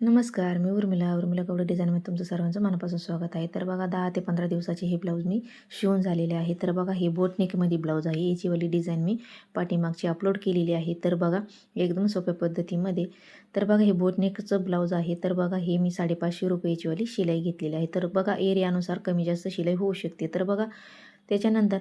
नमस्कार मी उर्मिला. उर्मिला कवडे डिझाईनमध्ये तुमचं सर्वांचं मनापासून स्वागत आहे. तर बघा दहा ते पंधरा दिवसाचे हे ब्लाऊज मी शिवून झालेले आहे. तर बघा हे बोटनेकमध्ये ब्लाऊज आहे. याचीवाली डिझाईन मी पाठीमागची अपलोड केलेली आहे. तर बघा एकदम सोप्या पद्धतीमध्ये. तर बघा हे बोटनेकचं ब्लाऊज आहे. तर बघा हे मी साडेपाचशे रुपयाचीवाली शिलाई घेतलेली आहे. तर बघा एरियानुसार कमी जास्त शिलाई होऊ शकते. तर बघा त्याच्यानंतर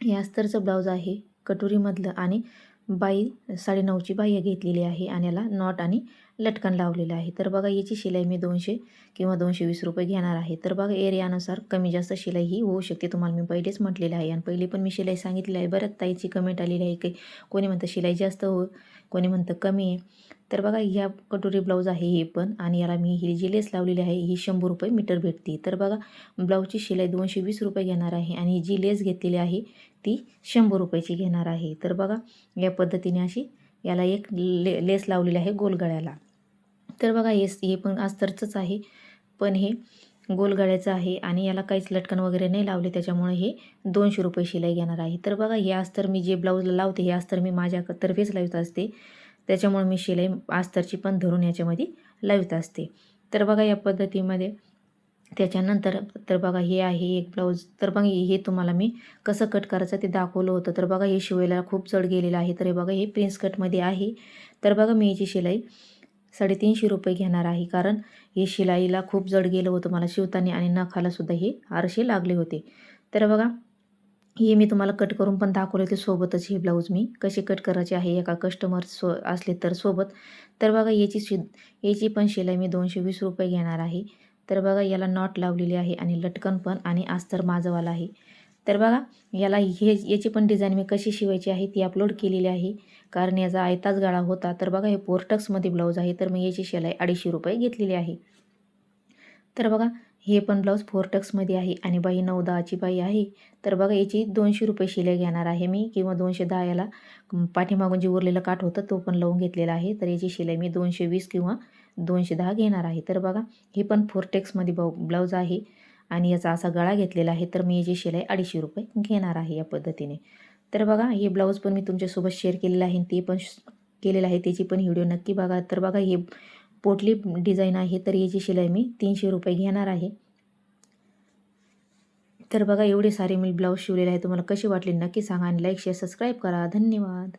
हे अस्तरचं ब्लाऊज आहे कटोरीमधलं आणि बाई साडेनऊची बाह्य घेतलेली आहे आणि याला नॉट आणि लटकन लावलेलं आहे. तर बघा याची शिलाई मी दोनशे किंवा दोनशे वीस रुपये घेणार आहे. तर बघा एरियानुसार कमी जास्त शिलाई ही होऊ शकते. तुम्हाला मी पहिलेच म्हटलेलं आहे आणि पहिली पण मी शिलाई सांगितलेली आहे. बऱ्याच ताईची कमेंट आलेली आहे की कोणी म्हणतं शिलाई जास्त हो कोणी म्हणतं कमी आहे. तर बघा ह्या कटोरी ब्लाऊज आहे हे पण आणि याला मी ही जी लेस लावलेली आहे ही शंभर रुपये मीटर भेटते. तर बघा ब्लाऊजची शिलाई दोनशे वीस रुपये घेणार आहे आणि जी लेस घेतलेली आहे ती शंभर रुपयाची घेणार आहे. तर बघा या पद्धतीने अशी याला एक ले लेस लावलेली आहे गोलगळ्याला. तर बघा हे हे पण अस्तरचंच आहे पण हे गोलगळ्याचं आहे आणि याला काहीच लटकन वगैरे नाही लावले त्याच्यामुळे हे दोनशे रुपये शिलाई घेणार आहे. तर बघा हे अस्तर मी जे ब्लाऊजला लावते हे अस्तर मी माझ्यातर्फेच लावत असते. त्याच्यामुळे मी शिलाई आस्तरची पण धरून याच्यामध्ये लावत असते. तर बघा या पद्धतीमध्ये त्याच्यानंतर तर बघा हे आहे एक ब्लाऊज. तर बघा हे तुम्हाला मी कसं कट करायचं ते दाखवलं होतं. तर बघा हे शिवायला खूप जड गेलेलं आहे. तर हे बघा हे प्रिन्स कटमध्ये आहे. तर बघा मी याची शिलाई साडेतीनशे रुपये घेणार आहे. कारण हे शिलाईला खूप जड गेलं होतं. मला शिवताना आणि नखालासुद्धा हे आरशे लागले होते. तर बघा हे मी तुम्हाला कट करून पण दाखवले ते सोबतच हे ब्लाऊज मी. कसे कट करायचे आहे एका कस्टमर सो असले तर सोबत. तर बघा याची शि याची पण शिलाई मी दोनशे वीस रुपये घेणार आहे. तर बघा याला नॉट लावलेली आहे आणि लटकन पण आणि अस्तर माझंवाला आहे. तर बघा याला हे याची पण डिझाईन मी कशी शिवायची आहे ती अपलोड केलेली आहे. कारण याचा आयताच गाळा होता. तर बघा हे पोर्टक्समध्ये ब्लाऊज आहे. तर मी याची शिलाई अडीचशे रुपये घेतलेली आहे. तर बघा हे पण ब्लाऊज फोरटक्समध्ये आहे आणि बाई नऊ दहाची बाई आहे. तर बघा याची दोनशे रुपये शिलाई घेणार आहे मी किंवा दोनशे दहा याला. पाठीमागून जे उरलेलं काठ होतं तो पण लावून घेतलेला आहे. तर याची शिलाई मी दोनशे वीस किंवा दोनशे दहा घेणार आहे. तर बघा हे पण फोरटेक्समध्ये ब ब्लाऊज आहे आणि याचा असा गळा घेतलेला आहे. तर मी याची शिलाई अडीचशे रुपये घेणार आहे या पद्धतीने. तर बघा हे ब्लाऊज पण मी तुमच्यासोबत शेअर केलेलं आहे ते पण केलेलं आहे. त्याची पण व्हिडिओ नक्की बघा. तर बघा हे पोटली डिझाईन आहे. तर याची शिलाई मी तीनशे रुपये घेणार आहे. तर बघा एवढे सारे मी ब्लाऊज शिवलेले आहे तुम्हाला कशी वाटली नक्की सांगा आणि लाईक शेअर सबस्क्राईब करा. धन्यवाद.